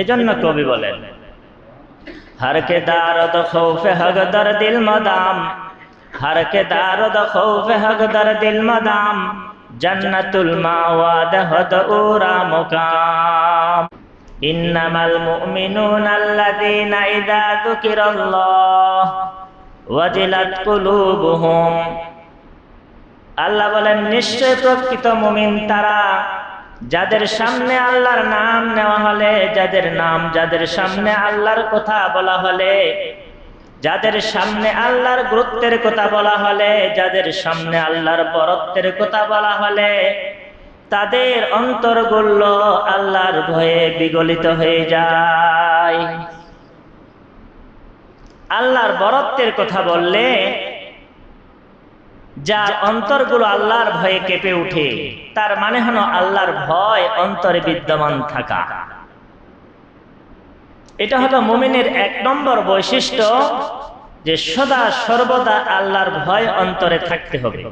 এজন্য কবি বলেন হর কে দারদ খৌফে হগদর দিল মদাম, হর কে দারদ খৌফে হগদর দিল মদাম, জন্নতুল উরা মুকাম। ইন্নামাল মুমিনুন আল্লাযীনা ইযা যুকিরাল্লাহ ওয়াজিলাত কুলুবুহুম। আল্লাহ বলেন, নিশ্চয় প্রকৃত মুমিন তারা যাদের সামনে আল্লাহর নাম নেওয়া হলে, যাদের নাম যাদের সামনে আল্লাহর কথা বলা হলে, যাদের সামনে আল্লাহর গুরুত্বের কথা বলা হলে, যাদের সামনে আল্লাহর বরত্বের কথা বলা হলে, তাদের অন্তর অন্তরগুলো আল্লাহর ভয়ে বিগলিত হয়ে যায়। আল্লাহর বরত্বের কথা বললে যার অন্তরগুলো আল্লাহর ভয়ে কেঁপে উঠে তার মানে হলো আল্লাহর ভয় অন্তরে বিদ্যমান থাকা। এটা হলো মুমিনের এক নম্বর বৈশিষ্ট্য যে সদা সর্বদা আল্লাহর ভয় অন্তরে থাকতে হবে।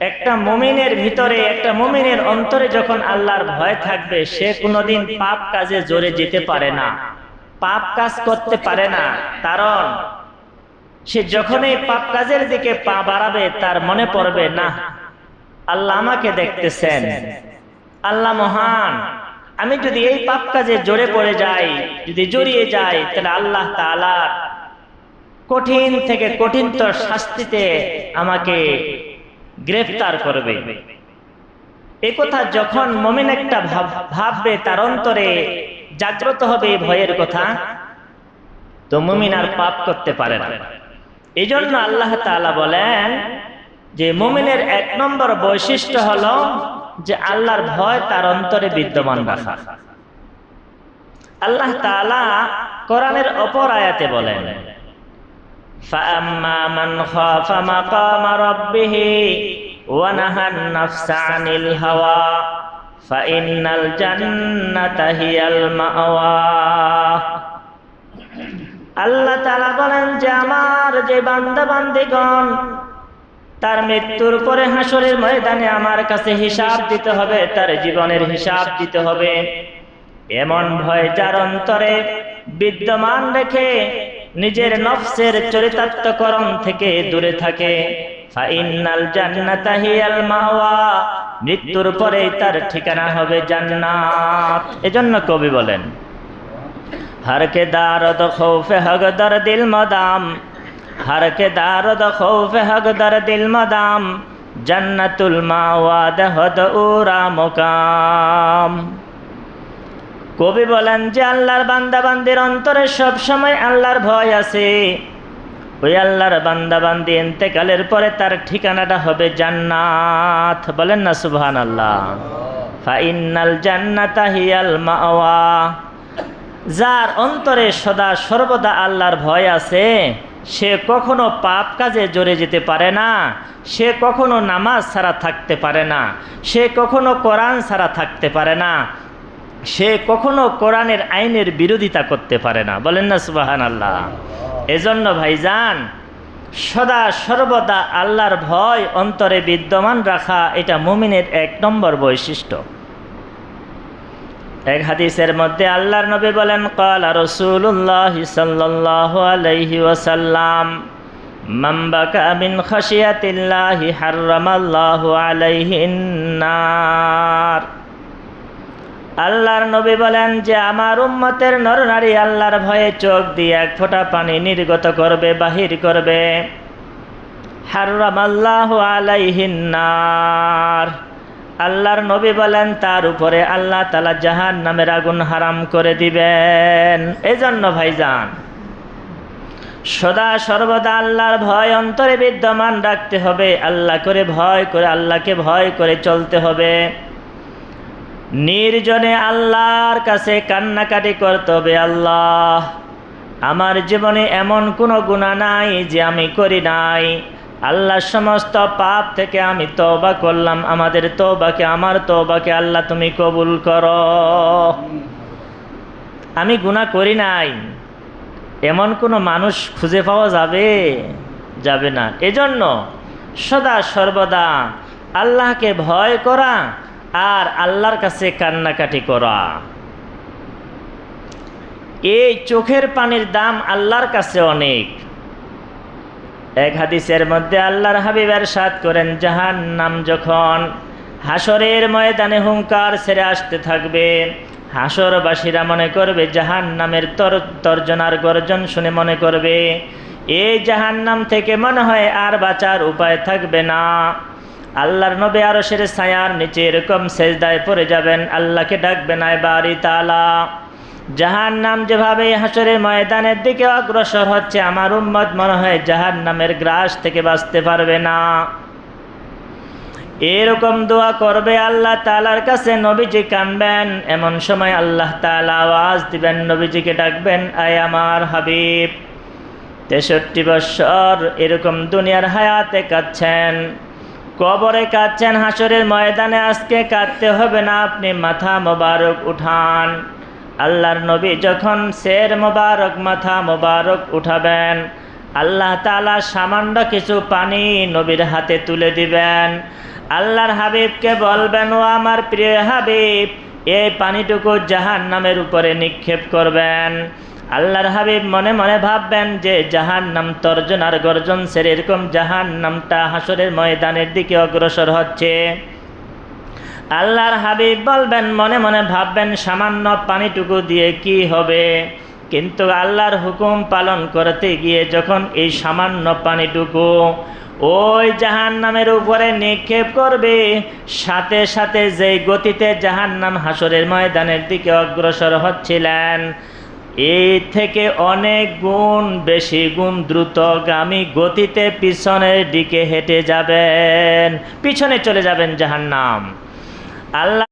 একটা মুমিনের ভিতরে, একটা মুমিনের অন্তরে যখন আল্লাহর ভয় থাকবে, সে কোনোদিন পাপ কাজে জোরে যেতে পারে না। পাপ কাজ করতে পারে না, কারণ সে যখনই পাপ কাজের দিকে পা বাড়াবে, তার মনে পড়বে, না, আল্লাহ আমাকে দেখতেছেন। আল্লাহ মহান। আমি যদি এই পাপ কাজে জোরে পড়ে যাই, যদি জড়িয়ে যাই, তাহলে আল্লাহ তালার কঠিন থেকে কঠিনতর শাস্তিতে আমাকে গ্রেফতার করবে। এ কথা যখন মমিন একটা ভাববে, তার অন্তরে জাগ্রত হবে ভয়ের কথা, তো মুমিন আর পাপ করতে পারে না। এই জন্য আল্লাহ তালা বলেন যে মুমিনের এক নম্বর বৈশিষ্ট্য হলো যে আল্লাহর ভয় তার অন্তরে বিদ্যমান রাখা আল্লাহ তালা কোরআনের অপর আয়াতে বলেন فأما من خاف مقام ربه ونهى النفس عن الهوى فإن الجنة هي المأوى আল্লাহ তালা বলেন যে আমার যে বান্দা বান্দিগণ তার মৃত্যুর পরে হাসরের ময়দানে আমার কাছে হিসাব দিতে হবে, তার জীবনের হিসাব দিতে হবে। এমন ভয় যার অন্তরে বিদ্যমান রেখে নিজের নফসের চরিতার্থকরণ থেকে দূরে থাকে। মৃত্যুর পরে তার ঠিকানা হবে জান্নাত। এজন্য কবি বলেন ہر کے دارد خوف حق দর দিল مدام ہر کے دارد خوف حق در دل مدام جنت الماواد হদ ওরা মোকাম। কবি বলেন যে আল্লাহর বান্দাবান্দির অন্তরে সব সময় আল্লাহর ভয় আছে। ওই আল্লাহর বান্দাবান্দি এতেকালের পরে তার ঠিকানাটা হবে জান্নাত। বলেন না সুবহান আল্লাহ। ফাইনাল জান্নাতা হিয়াল মাওয়া। যার অন্তরে সদা সর্বদা আল্লাহর ভয় আছে, সে কখনো পাপ কাজে জড়ে যেতে পারে না, সে কখনো নামাজ ছাড়া থাকতে পারে না, সে কখনো কোরআন ছাড়া থাকতে পারে না, সে কখনো কোরআনের আইনের বিরোধিতা করতে পারে না। বলেন না সুবাহান আল্লাহ এজন্য ভাইজান, সদা সর্বদা আল্লাহর ভয় অন্তরে বিদ্যমান রাখা এটা মুমিনের এক নম্বর বৈশিষ্ট্য। এক হাদিসের মধ্যে আল্লাহর নবী বলেন, কালা রসুল্লাহ আলাইহি ওয়াসাল্লাম মাম্বাকা মিন খাশিয়াতিল্লাহি হাররামাল্লাহু আলাইহিন আল্লাহর নবী বলেন যে, আমার উম্মতের নরনারী আল্লাহর ভয়ে চোখ দিয়ে এক ফোঁটা পানি নির্গত করবে, বাহির করবে। হাররামাল্লাহু আলাইহিন নার। আল্লাহর নবী বলেন, তার উপরে আল্লাহ তালা জাহান নামের আগুন হারাম করে দিবেন। এজন্য ভাইজান, সদা সর্বদা আল্লাহর ভয় অন্তরে বিদ্যমান রাখতে হবে। আল্লাহ করে ভয় করে, আল্লাহকে ভয় করে চলতে হবে। নির্জনে আল্লাহর কাছে কান্নাকাটি করতে হবে। আল্লাহ, আমার জীবনে এমন কোনো গুণা নাই যে আমি করি নাই। আল্লাহ সমস্ত পাপ থেকে আমি তবা করলাম। আমাদের তবাকে আমার তবাকে আল্লাহ তুমি কবুল করো। আমি গুণা করি নাই। এমন কোনো মানুষ খুঁজে পাওয়া যাবে? যাবে না। এজন্য সদা সর্বদা আল্লাহকে ভয় করা আর আল্লাহর কাছে কান্নাকাটি করা। এই চোখের পানির দাম আল্লাহর কাছে অনেক। এক হাদিসের মধ্যে আল্লাহর হাবিবের সাথ করেন জাহান নাম যখন হাসরের ময়দানে হুঙ্কার ছেড়ে আসতে থাকবে হাসরবাসীরা মনে করবে জাহান নামের তর, তর্জনার গর্জন শুনে মনে করবে, এই জাহান নাম থেকে মনে হয় আর বাঁচার উপায় থাকবে না। আল্লাহর নবী আরও সের ছায়ার নিচে এরকম সেজদায় পড়ে যাবেন, আল্লাহকে ডাকবেন, আয় বাড়ি তালা। জাহান নাম যেভাবে হাসরের ময়দানের দিকে অগ্রসর হচ্ছে, আমার উম্মত মনে হয় জাহান নামের গ্রাস থেকে বাঁচতে পারবে না। এরকম দোয়া করবে আল্লাহ তালার কাছে, নবীজি কানবেন, এমন সময় আল্লাহ তালা আওয়াজ দিবেন, নবীজিকে ডাকবেন, আয় আমার হাবিব, তেষট্টি বৎসর এরকম দুনিয়ার হায়াতে কাঁদছেন, কবরে কাঁদছেন, হাসরের ময়দানে আজকে কাঁদতে হবে না, আপনি মাথা মোবারক উঠান। আল্লাহর নবী যখন শের মোবারক, মাথা মোবারক উঠাবেন, আল্লাহ তালা সামান্য কিছু পানি নবীর হাতে তুলে দিবেন। আল্লাহর হাবিবকে বলবেন, ও আমার প্রিয় হাবিব, এই পানিটুকু জাহান নামের উপরে নিক্ষেপ করবেন। আল্লাহর হাবিব মনে মনে ভাববেন যে জাহান নাম তর্জন আর গর্জন সের এরকম জাহান নামটা হাসরের ময়দানের দিকে অগ্রসর হচ্ছে। আল্লাহর হাবিব বলবেন, মনে মনে ভাববেন, সামান্য পানিটুকু দিয়ে কি হবে? কিন্তু আল্লাহর হুকুম পালন করতে গিয়ে যখন এই সামান্য পানিটুকু ওই জাহান নামের উপরে নিক্ষেপ করবে, সাথে সাথে যেই গতিতে জাহান নাম হাসরের ময়দানের দিকে অগ্রসর হচ্ছিলেন, এই থেকে অনেক গুণ বেশি গুণ দ্রুতগামী গতিতে পিছনের দিকে হেঁটে যাবেন, পিছনে চলে যাবেন জাহান্নাম। আল্লাহ